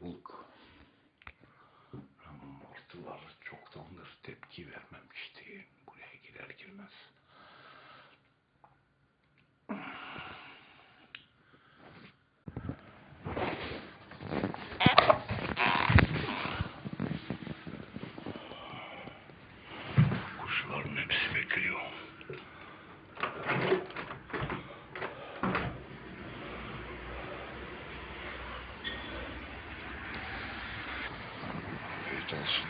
Bulduk. Martılar çoktandır tepki vermemişti olsun.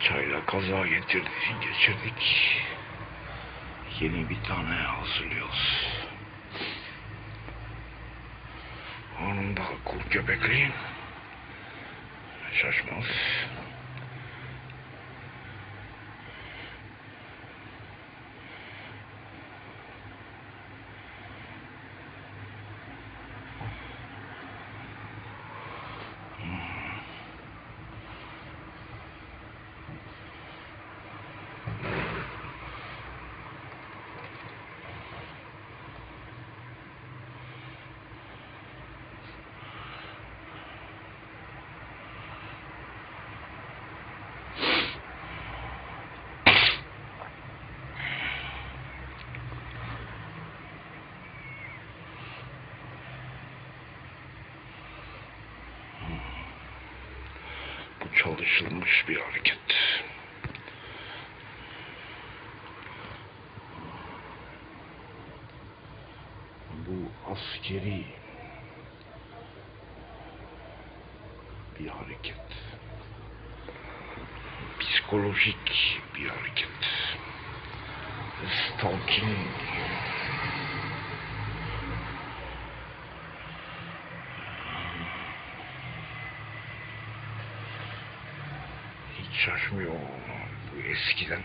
Çayla kaza getirdik, geçirdik. Yeni bir tane hazırlıyoruz. Onun da kul göbekliğin şaşmaz. Bu çalışılmış bir hareket. Bu askeri bir hareket. Psikolojik bir hareket. Stalking şaşmıyor. Bu eskiden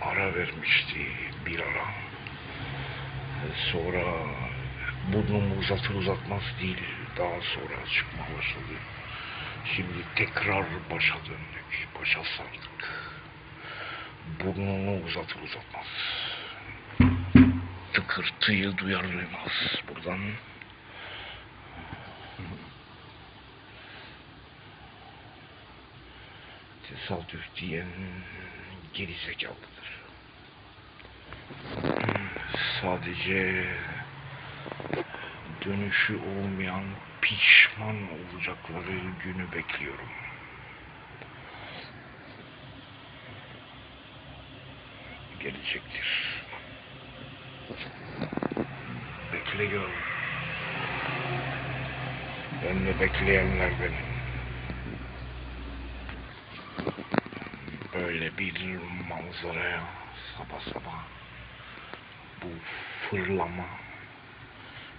ara vermişti bir ara. Sonra burnumu uzatır uzatmaz değil. Daha sonra çıkma başladı. Şimdi tekrar başa döndük. Başa sardık. Burnunu uzatır uzatmaz. Tıkırtıyı duyar duymaz. Buradan tesadüf diyen geri zekalıdır. Sadece dönüşü olmayan pişman olacakları günü bekliyorum. Gelecektir. Bekle gör. Ben de bekleyenler benim. Bir manzaraya sabah sabah bu fırlama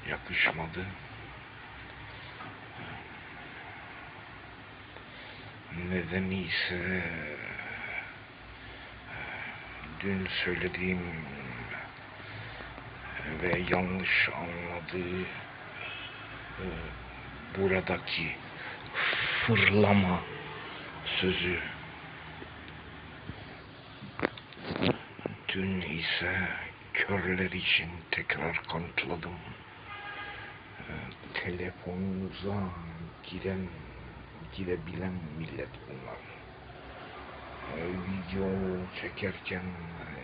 yakışmadı. Nedeni ise dün söylediğim ve yanlış anladığı e, buradaki fırlama sözü Dün ise körler için tekrar kanıtladım. Ee, telefonunuza giren, girebilen millet bunlar. Ee, video çekerken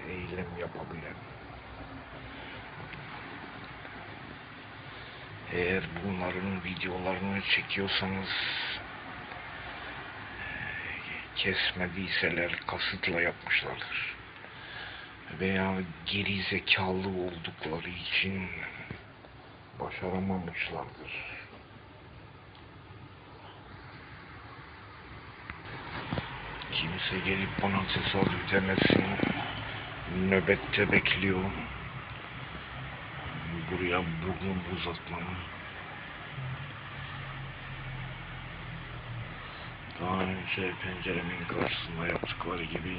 eylem yapabilen. Eğer bunların videolarını çekiyorsanız kesmediyseler kasıtla yapmışlardır veya geri zekalı oldukları için başaramamışlardır. Kimse gelip bana tesadüf demesin. Nöbette bekliyor. Buraya burnumu uzatmamı. Daha önce penceremin karşısında yaptıkları gibi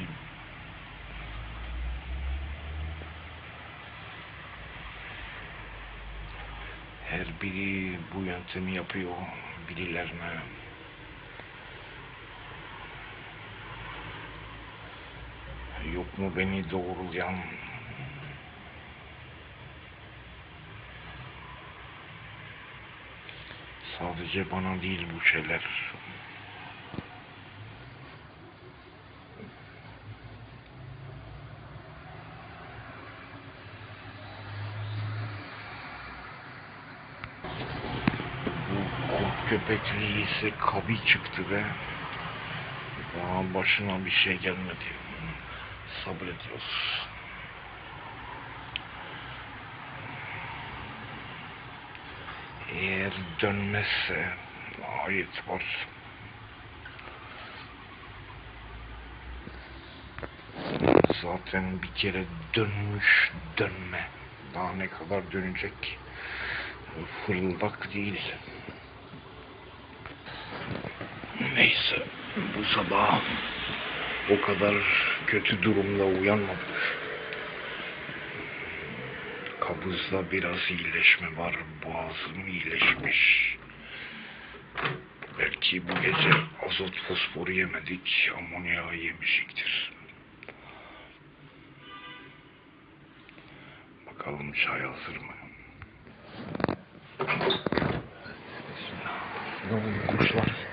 biri bu yöntemi yapıyor birilerine. Yok mu beni doğrulayan Sadece bana değil bu şeyler. Bu kurt köpekliği ise kabi çıktı ve daha başına bir şey gelmedi. Sabrediyoruz. Eğer dönmezse ayet var. Zaten bir kere dönmüş dönme. Daha ne kadar dönecek? Fırıldak değil. Neyse bu sabah o kadar kötü durumda uyanmadık. Kabızda biraz iyileşme var. Boğazım iyileşmiş. Belki bu gece azot fosforu yemedik, amonyağı yemişiktir. Bakalım çay hazır mı? Ne oldu kuşlar?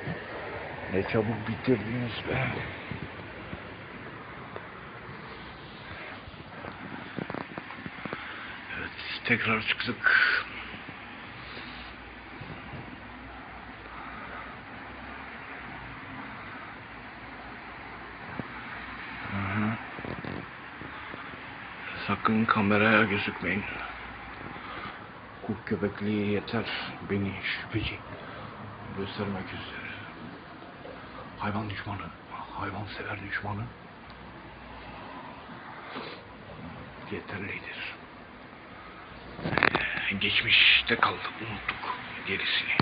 Ne çabuk bitirdiniz be. Evet, tekrar çıktık. Sakın kameraya gözükmeyin. Kurt köpekliği yeter beni şüpheci göstermek üzere. Hayvan düşmanı, hayvan sever düşmanı yeterlidir. Geçmişte kaldı, unuttuk gerisini.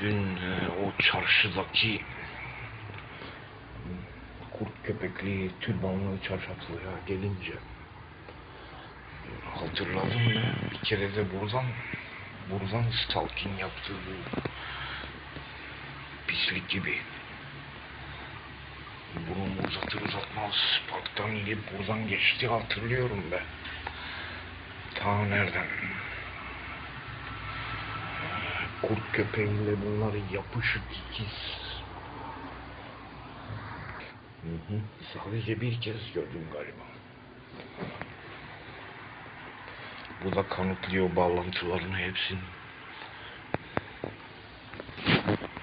Dün e, o çarşıdaki kurt köpekli türbanlı çarşaflıya gelince hatırladım ve bir kere de buradan buradan stalking yaptığı bu pislik gibi bunu uzatır uzatmaz parktan inip buradan geçti hatırlıyorum be. Ta nereden? Kurt köpeğiyle bunları yapışık ikiz. Hı hı. Sadece bir kez gördüm galiba. Bu da kanıtlıyor bağlantılarını hepsini.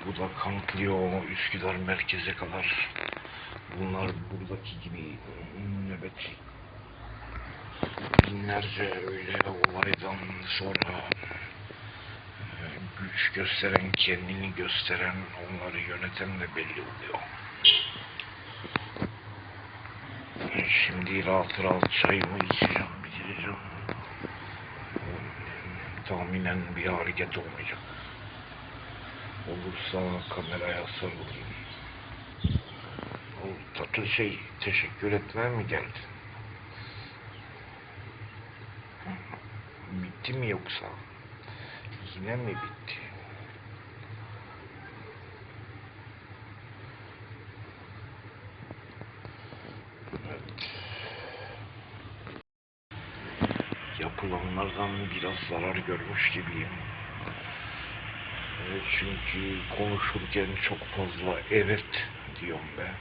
Bu da kanıtlıyor Üsküdar merkeze kadar. Bunlar buradaki gibi nöbet. Binlerce öyle olaydan sonra e, güç gösteren, kendini gösteren, onları yöneten de belli oluyor. Şimdi rahat rahat çayımı içeceğim, Tahminen bir hareket olmayacak. Olursa kameraya sarılayım. O tatlı şey teşekkür etmeye mi geldin? Bitti mi yoksa? Yine mi bitti? Evet. Yapılanlardan biraz zarar görmüş gibiyim. Evet, çünkü konuşurken çok fazla evet diyorum be.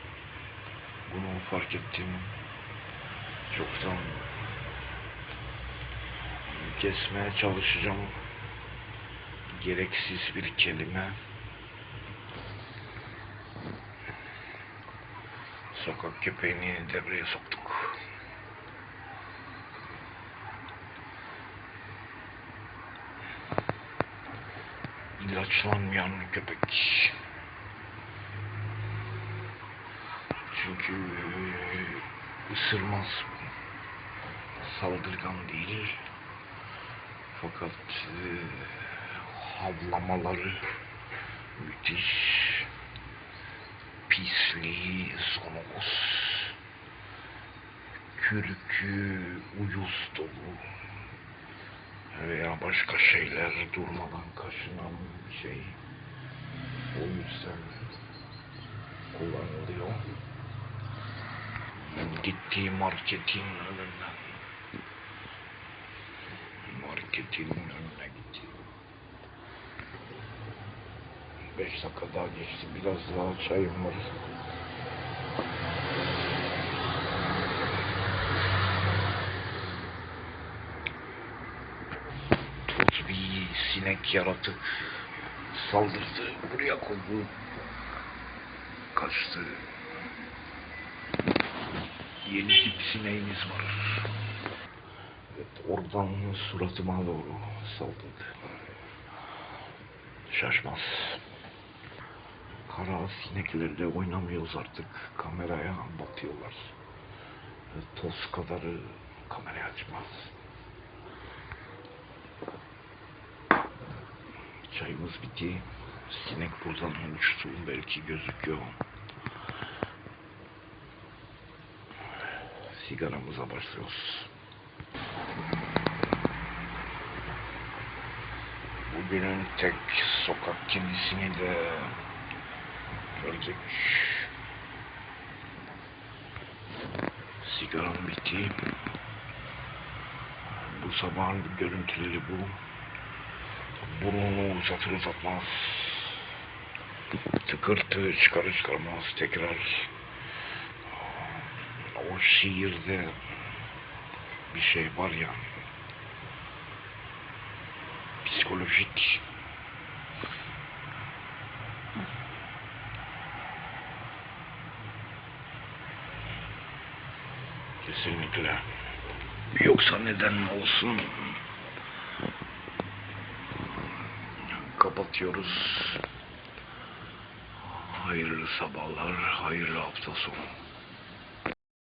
Bunu fark ettim. Çoktan kesmeye çalışacağım. Gereksiz bir kelime. Sokak köpeğini devreye soktuk. İlaçlanmayan köpek. Çünkü ısırmaz. Saldırgan değil. Fakat e, havlamaları müthiş. Pisliği, zonoz. kürkü, uyuz dolu veya başka şeyler durmadan kaşınan şey. O yüzden kullanılıyor. Gittiği marketin önünden marketin önüne gitti. Beş dakika daha geçti. Biraz daha çayım var. Toz bir yaratık saldırdı. Buraya kondu. Kaçtı. Yeni tip sineğimiz var. Evet, oradan suratıma doğru saldırdı. Şaşmaz. Kara sineklerle oynamıyoruz artık. Kameraya bakıyorlar. Ve Toz kadarı kameraya açmaz. Çayımız bitti. Sinek buradan uçtu. Belki gözüküyor. Sigaramıza başlıyoruz. Bugünün tek sokak kedisini de gördük. Sigaram bitti. Bu sabahın görüntüleri bu. Burnunu uzatır uzatmaz. Tıkırtı çıkarır çıkarmaz tekrar. O şiirde bir şey var ya psikolojik. Kesinlikle. Yoksa neden olsun kapatıyoruz. Hayırlı sabahlar hayırlı hafta sonu